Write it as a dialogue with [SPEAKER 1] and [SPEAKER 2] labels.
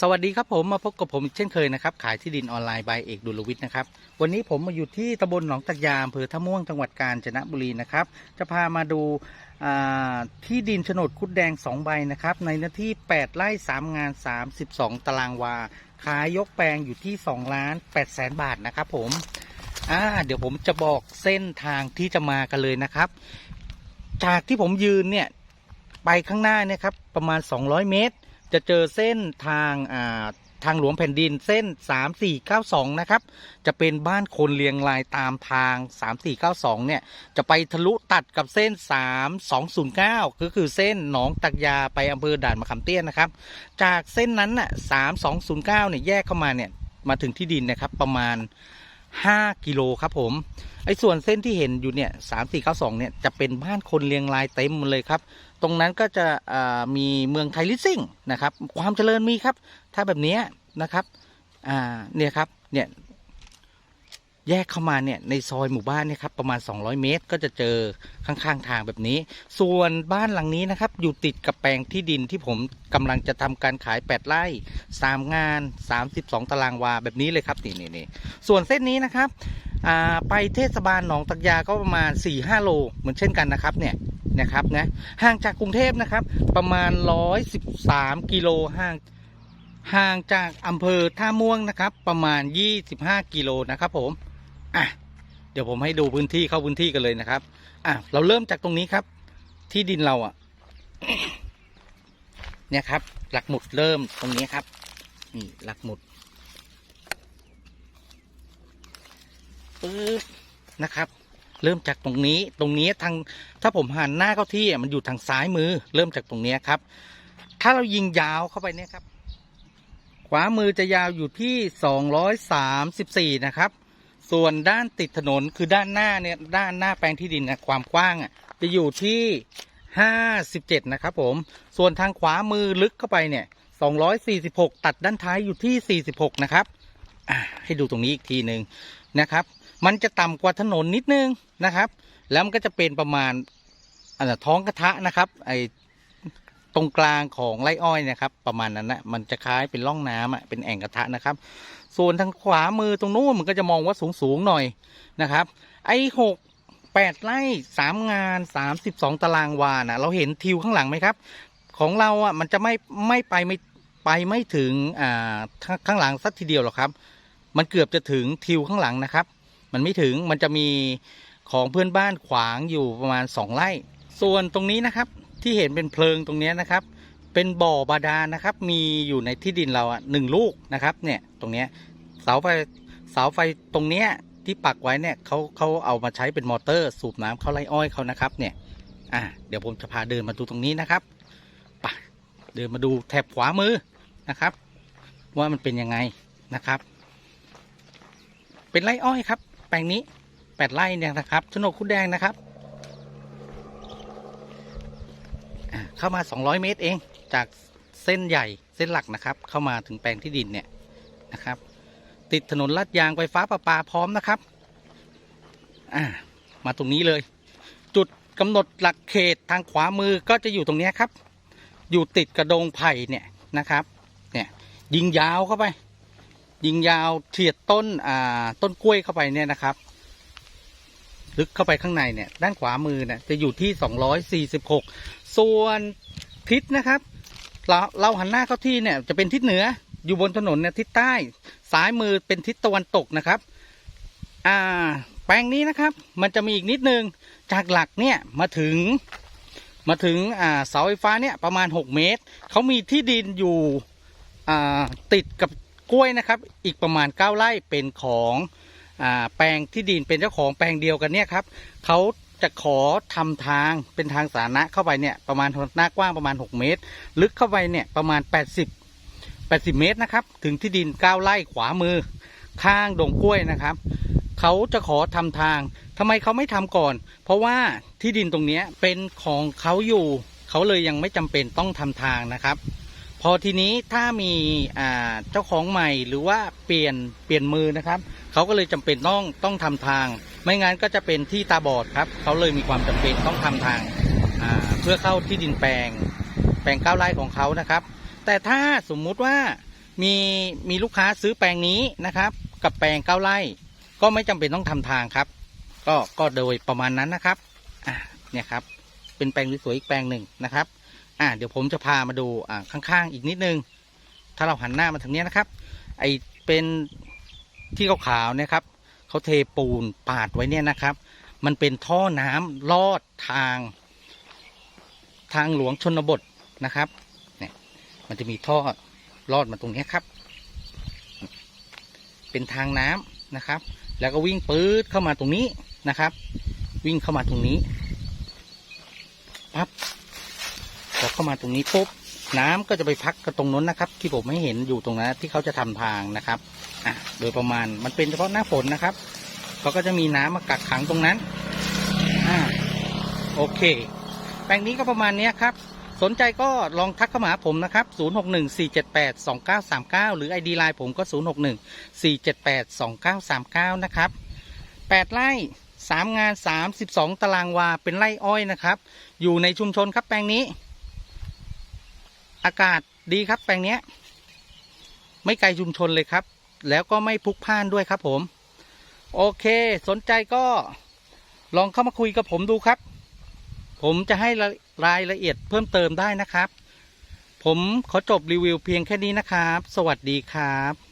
[SPEAKER 1] สวัสดีครับผมมาพบกับผมอีกเช่นเคยนะครับขายที่ดินออนไลน์ใบเอกดุลวิทย์นะครับวันนี้ผมมาอยู่ที่ตำบลหนองตะยาอำเภอท่าม่วงจังหวัดกาญจนบุรีนะครับจะพามาดูที่ดินโฉนดคุดแดง 2 ใบนะครับในเนื้อที่ 8 ไร่ 3 งาน 32 ตารางวา ขายยกแปลงอยู่ที่2ล้าน8แสนบาทนะครับผมเดี๋ยวผมจะบอกเส้นทางที่จะมากันเลยนะครับ จากที่ผมยืนเนี่ยไปข้างหน้าเนี่ยครับประมาณ 200 เมตร จะเจอเส้นทางอ่าทางหลวงแผ่นดินเส้น 3492 นะครับ จะเป็นบ้านคนเรียงรายตามทาง 3492 เนี่ย จะไปทะลุตัดกับเส้น 3209 ก็คือเส้นหนองตักยาไปอำเภอด่านมะขามเตี้ยนนะครับ จากเส้นนั้นน่ะ 3209 เนี่ยแยกเข้ามาเนี่ย มาถึงที่ดินนะครับประมาณ 5กิโลครับผมไอ้ส่วนเส้นที่เห็นอยู่เนี่ย3492เนี่ยจะเป็นบ้านคนเรียงรายเต็มหมดเลยครับ ตรงนั้นก็จะมีเมืองไทยลิสซิ่งนะครับ ความเจริญมีครับ ถ้าแบบนี้นะครับ อ่า เนี่ยครับ เนี่ย แยกเข้ามาเนี่ยในซอยหมู่บ้านเนี่ยครับประมาณ 200 เมตร ก็จะเจอข้างๆทางแบบนี้ ส่วนบ้านหลังนี้นะครับ อยู่ติดกับแปลงที่ดินที่ผมกำลังจะทำการขาย 8 ไร่ 3 งาน 32 ตารางวาแบบนี้เลยครับนี่นี่นี่ส่วนเส้นนี้นะครับไปเทศบาลหนองตักยาก็ประมาณ 4-5 โลเหมือนเช่นกันนะครับเนี่ยนะครับนะห่างจากกรุงเทพนะครับ ประมาณ 113 กิโลห่างห่างจากอำเภอท่าม่วงนะครับ ประมาณ 25 กิโลนะครับผม อะเดี๋ยวผมให้ดูพื้นที่เข้าพื้นที่กันเลยนะครับ อะเราเริ่มจากตรงนี้ครับ ที่ดินเราอะ เนี่ยครับ หลักหมุดเริ่มตรงนี้ครับ นี่หลักหมุดปึ๊บนะครับ เริ่มจากตรงนี้ ตรงนี้ทาง ถ้าผมหันหน้าเข้าที่มันอยู่ทางซ้ายมือ เริ่มจากตรงนี้ครับ ถ้าเรายิงยาวเข้าไปเนี่ยครับ ขวามือจะยาวอยู่ที่234นะครับ ส่วนด้านติดถนนคือด้านหน้าเนี่ยด้านหน้าแปลงที่ดินนะความกว้างอะจะอยู่ที่ 57 นะครับผม ส่วนทางขวามือลึกเข้าไปเนี่ย 246 ตัดด้านท้ายอยู่ที่ 46 นะครับให้ดูตรงนี้อีกทีหนึ่งนะครับ มันจะต่ำกว่าถนนนิดนึงนะครับ แล้วมันก็จะเป็นประมาณอ่าท้องกระทะนะครับ ไอ ตรงกลางของไร่อ้อยนะครับ ประมาณนั้นนะมันจะคล้ายเป็นร่องน้ำอะเป็นแอ่งกระทะนะครับ ส่วนทางขวามือตรงนู้นมันก็จะมองว่าสูงสูงหน่อยนะครับ ไอ้หกแปดไร่สามงานสามสิบสองตารางวานะเราเห็นทิวข้างหลังไหมครับ ของเราอะมันจะไม่ไม่ไปไม่ไปไม่ถึงอ่าข้างหลังสักทีเดียวหรอกครับ มันเกือบจะถึงทิวข้างหลังนะครับ มันไม่ถึงมันจะมีของเพื่อนบ้านขวางอยู่ประมาณสองไร่ ส่วนตรงนี้นะครับ ที่เห็นเป็นเพลิงตรงนี้นะครับ เป็นบ่อบาดาลนะครับ มีอยู่ในที่ดินเราอะหนึ่งลูกนะครับ เนี่ยตรงเนี้ยเสาไฟเสาไฟตรงเนี้ยที่ปักไว้เนี่ยเขาเขาเอามาใช้เป็นมอเตอร์สูบน้ำเข้าไร่อ้อยเขานะครับ เนี่ย อ่าเดี๋ยวผมจะพาเดินมาดูตรงนี้นะครับไปเดินมาดูแถบขวามือนะครับ ว่ามันเป็นยังไงนะครับ เป็นไร่อ้อยครับ แปลงนี้แปดไร่เนี่ยนะครับโฉนดคุดแดงนะครับอ่า เข้ามา 200 เมตรเอง จากเส้นใหญ่เส้นหลักนะครับ เข้ามาถึงแปลงที่ดินเนี่ยนะครับ ติดถนนลาดยางไฟฟ้าประปาพร้อมนะครับอ่ามาตรงนี้เลย จุดกำหนดหลักเขตทางขวามือก็จะอยู่ตรงนี้ครับ อยู่ติดกระโดงไผ่เนี่ยนะครับเนี่ยยิงยาวเข้าไป ยิงยาวเฉียดต้นอ่าต้นกล้วยเข้าไปเนี่ยนะครับ ลึกเข้าไปข้างในเนี่ย ด้านขวามือเนี่ยจะอยู่ที่ 246 ส่วนทิศนะครับ เราเราหันหน้าเข้าที่เนี่ยจะเป็นทิศเหนืออยู่บนถนนเนี่ยทิศใต้ซ้ายมือเป็นทิศตะวันตกนะครับ อ่า แปลงนี้นะครับ มันจะมีอีกนิดนึงจากหลักเนี่ยมาถึง มาถึงอ่าเสาไฟฟ้าเนี่ยประมาณ 6 เมตรเขามีที่ดินอยู่อ่าติดกับกล้วยนะครับ อีกประมาณ 9 ไร่เป็นของ แปลงที่ดินเป็นเจ้าของแปลงเดียวกันเนี่ยครับเขาจะขอทำทางเป็นทางสาธารณะเข้าไปเนี่ยประมาณหน้ากว้างประมาณ 6 เมตร ลึกเข้าไปเนี่ยประมาณ 80 80 เมตรนะครับถึงที่ดิน 9ไร่ขวามือ ข้างดงกล้วยนะครับเขาจะขอทำทางทำไมเขาไม่ทำก่อน เพราะว่าที่ดินตรงนี้เป็นของเขาอยู่เขาเลยยังไม่จำเป็นต้องทำทางนะครับ พอทีนี้ถ้ามีอ่าเจ้าของใหม่หรือว่าเปลี่ยนเปลี่ยนมือนะครับเขาก็เลยจำเป็นต้องต้องทำทาง ไม่งั้นก็จะเป็นที่ตาบอดครับเขาเลยมีความจำเป็นต้องทำทางอ่าเพื่อเข้าที่ดินแปลง แปลงเก้าไร่ของเขานะครับ แต่ถ้าสมมุติว่ามีมีลูกค้าซื้อแปลงนี้นะครับ กับแปลงเก้าไร่ก็ไม่จำเป็นต้องทำทางครับ ก็ก็โดยประมาณนั้นนะครับอ่าเนี่ยครับเป็นแปลงสวยๆอีกแปลงหนึ่งนะครับ อ่าเดี๋ยวผมจะพามาดูอ่าข้างๆอีกนิดนึง ถ้าเราหันหน้ามาทางนี้นะครับ ไอเป็นที่ขาวๆนี่ยครับเขาเทปูนปาดไว้เนี่ยนะครับ มันเป็นท่อน้ำลอดทาง ทางหลวงชนบทนะครับเนี่ยมันจะมีท่อลอดมาตรงนี้ครับ เป็นทางน้ำนะครับ แล้วก็วิ่งปื๊ดเข้ามาตรงนี้นะครับ วิ่งเข้ามาตรงนี้ปั๊บพอ เข้ามาตรงนี้ปุ๊บน้ำก็จะไปพักกับตรงนู้นนะครับ ที่ผมให้เห็นอยู่ตรงนั้นที่เขาจะทำทางนะครับอะโดยประมาณมันเป็นเฉพาะหน้าฝนนะครับเขาก็จะมีน้ำมากักขังตรงนั้นอ่าโอเค แปลงนี้ก็ประมาณนี้ครับสนใจก็ลองทักเข้ามาหาผมนะครับ 0614782939 หรือ ID ไลน์ผมก็ 0614782939 นะครับ 8 ไร่ 3 งาน 32 ตารางวา เป็นไร่อ้อยนะครับ อยู่ในชุมชนครับแปลงนี้ อากาศดีครับแปลงเนี้ย ไม่ไกลชุมชนเลยครับ แล้วก็ไม่พลุกพล่านด้วยครับผม โอเค สนใจก็ลองเข้ามาคุยกับผมดูครับ ผมจะให้รายละเอียดเพิ่มเติมได้นะครับ ผมขอจบรีวิวเพียงแค่นี้นะครับ สวัสดีครับ